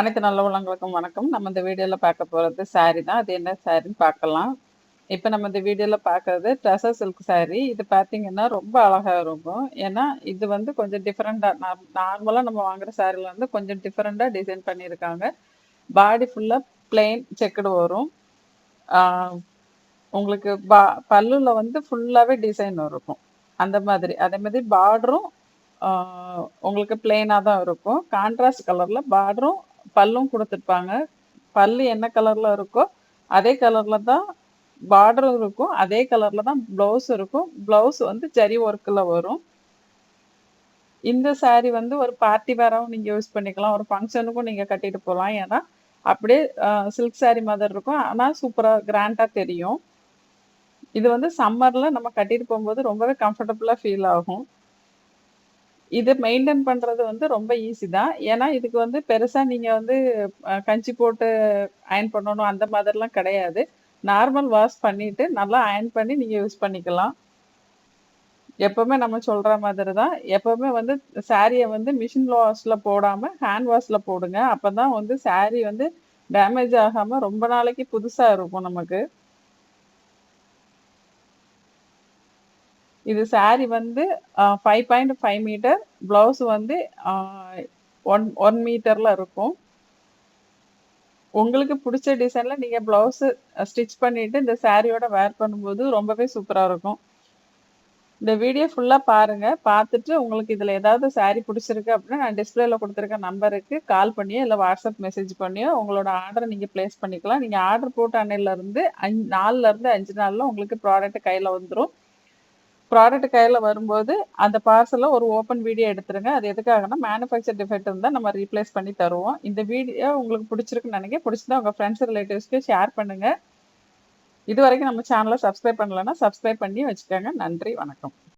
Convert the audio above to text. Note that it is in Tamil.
அனைத்து நல்ல உள்ளங்களுக்கும் வணக்கம். நம்ம இந்த வீடியோவில் பார்க்க போகிறது saree தான். அது என்ன சாரின்னு பார்க்கலாம். இப்போ நம்ம இந்த வீடியோவில் பார்க்கறது ட்ரெஸ்ஸர் சில்க் saree. இது பார்த்தீங்கன்னா ரொம்ப அழகாக இருக்கும். ஏன்னா இது வந்து கொஞ்சம் டிஃப்ரெண்ட்டாக நார்மலாக நம்ம வாங்குற சாரியில் வந்து கொஞ்சம் டிஃப்ரெண்ட்டாக டிசைன் பண்ணியிருக்காங்க. பாடி ஃபுல்லாக பிளெயின் செக்குடு வரும். உங்களுக்கு பா பல்லுல வந்து ஃபுல்லாகவே டிசைன் இருக்கும். அந்த மாதிரி. அதே மாதிரி பார்டரும் உங்களுக்கு பிளெயினாக தான் இருக்கும். கான்ட்ராஸ்ட் கலரில் பார்டரும் பல்லும் கொடுத்துருப்பாங்க. பல்லு என்ன கலரில் இருக்கோ அதே கலரில் தான் பார்டரும் இருக்கும். அதே கலரில் தான் ப்ளவுஸ் இருக்கும். ப்ளவுஸ் வந்து ஜரி ஒர்க்கில் வரும். இந்த சாரீ வந்து ஒரு பார்ட்டி வேராகவும் நீங்கள் யூஸ் பண்ணிக்கலாம். ஒரு ஃபங்க்ஷனுக்கும் நீங்கள் கட்டிட்டு போகலாம் ஏன்னா அப்படியே சில்க் சாரீ மாதிரி இருக்கும். ஆனால் சூப்பராக கிராண்டாக தெரியும். இது வந்து சம்மரில் நம்ம கட்டிட்டு போகும்போது ரொம்பவே கம்ஃபர்டபுளாக ஃபீல் ஆகும். இது மெயின்டைன் பண்ணுறது வந்து ரொம்ப ஈஸி தான். ஏன்னா இதுக்கு வந்து பெருசாக நீங்கள் வந்து கஞ்சி போட்டு அயன் பண்ணணும் அந்த மாதிரிலாம் கிடையாது. நார்மல் வாஷ் பண்ணிட்டு நல்லா அயன் பண்ணி நீங்கள் யூஸ் பண்ணிக்கலாம். எப்போவுமே நம்ம சொல்கிற மாதிரி தான். எப்போவுமே வந்து சாரியை வந்து மிஷின் வாஷில் போடாமல் ஹேண்ட் வாஷில் போடுங்க. அப்பதான் வந்து saree வந்து டேமேஜ் ஆகாமல் ரொம்ப நாளைக்கு புதுசாக இருக்கும் நமக்கு. இது சாரி வந்து five point five meter blouse வந்து ஒன் ஒன் மீட்டரில் இருக்கும். உங்களுக்கு பிடிச்ச டிசைனில் நீங்கள் ப்ளவுஸு ஸ்டிச் பண்ணிவிட்டு இந்த சாரியோட வேர் பண்ணும்போது ரொம்பவே சூப்பராக இருக்கும். இந்த வீடியோ ஃபுல்லாக பாருங்க. பார்த்துட்டு உங்களுக்கு இதில் ஏதாவது saree பிடிச்சிருக்கு அப்படின்னா நான் டிஸ்பிளேல கொடுத்துருக்க நம்பருக்கு கால் பண்ணியோ இல்லை வாட்ஸ்அப் மெசேஜ் பண்ணியோ உங்களோட ஆர்டரை நீங்கள் பிளேஸ் பண்ணிக்கலாம். நீங்கள் ஆர்டர் போட்ட அன்னையிலேருந்து அஞ்சு நாலுலேருந்து அஞ்சு நாளில் உங்களுக்கு ப்ராடக்ட் கையில் வந்துடும் ப்ராடக்ட் கையில் வரும்போது அந்த பார்சலை ஒரு ஓப்பன் வீடியோ எடுத்துருங்க. அது எதுக்காகனா மேனுஃபேக்சர் டிஃபெக்ட் இருந்தால் நம்ம ரீப்ளேஸ் பண்ணி தருவோம். இந்த வீடியோ உங்களுக்கு பிடிச்சிருக்குன்னு நினைக்க பிடிச்சிருந்தா உங்கள் ஃப்ரெண்ட்ஸ் ரிலேட்டிவ்ஸ்க்கு ஷேர் பண்ணுங்கள் இது வரைக்கும் நம்ம சேனலை சப்ஸ்கிரைப் பண்ணலைன்னா சப்ஸ்கிரைப் பண்ணி வச்சுக்கோங்க. நன்றி வணக்கம்.